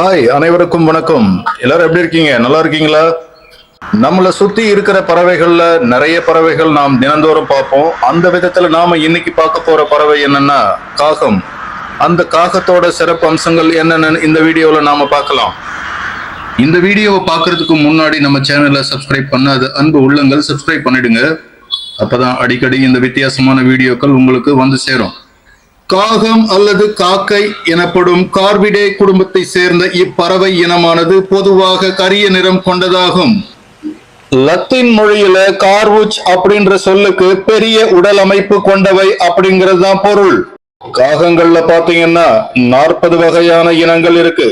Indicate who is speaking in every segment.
Speaker 1: hi அனைவருக்கும் வணக்கம் எல்லாரும் எப்படி இருக்கீங்க நல்லா இருக்கீங்களா நம்மளை சுத்தி இருக்கிற பறவைகள்ல நிறைய பறவைகள் நாம் தினந்தோறும் பார்ப்போம் அந்த விதத்துல நாம இன்னைக்கு பார்க்க போற பறவை என்னன்னா காகம் அந்த காகத்தோட சிறப்பு அம்சங்கள் என்னென்னு இந்த வீடியோவில் நாம பார்க்கலாம் இந்த வீடியோவை பார்க்கறதுக்கு முன்னாடி நம்ம சேனல்ல சப்ஸ்கிரைப் அது அன்பு உள்ளங்கள் சப்ஸ்கிரைப் பண்ணிடுங்க அப்பதான் அடிக்கடி இந்த வித்தியாசமான வீடியோக்கள் உங்களுக்கு வந்து சேரும் காகம் அல்லது காக்கை எனப்படும் கார்பிடே குடும்பத்தை சேர்ந்த இப்பறவை இனமானது பொதுவாக கரிய நிறம் கொண்டதாகும் லத்தீன் மொழியில கார்வுச் அப்படின்ற சொல்லுக்கு பெரிய உடல் அமைப்பு கொண்டவை அப்படிங்கிறது தான் பொருள் காகங்கள்ல பாத்தீங்கன்னா நாற்பது வகையான இனங்கள் இருக்கு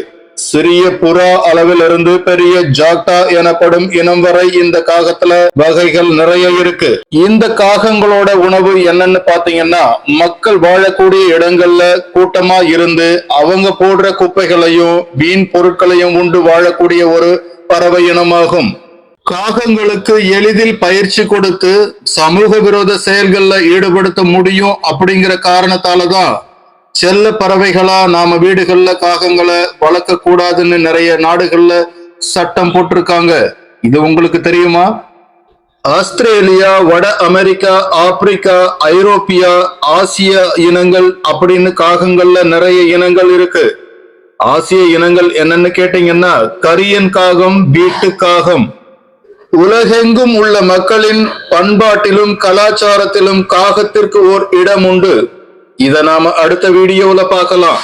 Speaker 1: சிறிய புறா அளவிலிருந்து பெரிய ஜாக்டா எனப்படும் இனம் வரை இந்த காகத்துல வகைகள் நிறைய இருக்கு இந்த காகங்களோட உணவு என்னன்னு பாத்தீங்கன்னா மக்கள் வாழக்கூடிய இடங்கள்ல கூட்டமா இருந்து அவங்க போடுற குப்பைகளையும் வீண் பொருட்களையும் உண்டு வாழக்கூடிய ஒரு பறவை இனமாகும் காகங்களுக்கு எளிதில் பயிற்சி கொடுத்து சமூக விரோத செயல்களில் ஈடுபடுத்த முடியும் அப்படிங்கிற காரணத்தால தான் செல்ல பறவைகளா நாம வீடுகள்ல காகங்களை வளர்க்க கூடாதுன்னு நிறைய நாடுகள்ல சட்டம் போட்டிருக்காங்க இது உங்களுக்கு தெரியுமா ஆஸ்திரேலியா வட அமெரிக்கா ஆப்பிரிக்கா ஐரோப்பியா ஆசிய இனங்கள் அப்படின்னு காகங்கள்ல நிறைய இனங்கள் இருக்கு ஆசிய இனங்கள் என்னன்னு கேட்டீங்கன்னா கரியன் காகம் வீட்டு காகம் உலகெங்கும் உள்ள மக்களின் பண்பாட்டிலும் கலாச்சாரத்திலும் காகத்திற்கு ஓர் இடம் உண்டு இதை நாம அடுத்த வீடியோல பார்க்கலாம்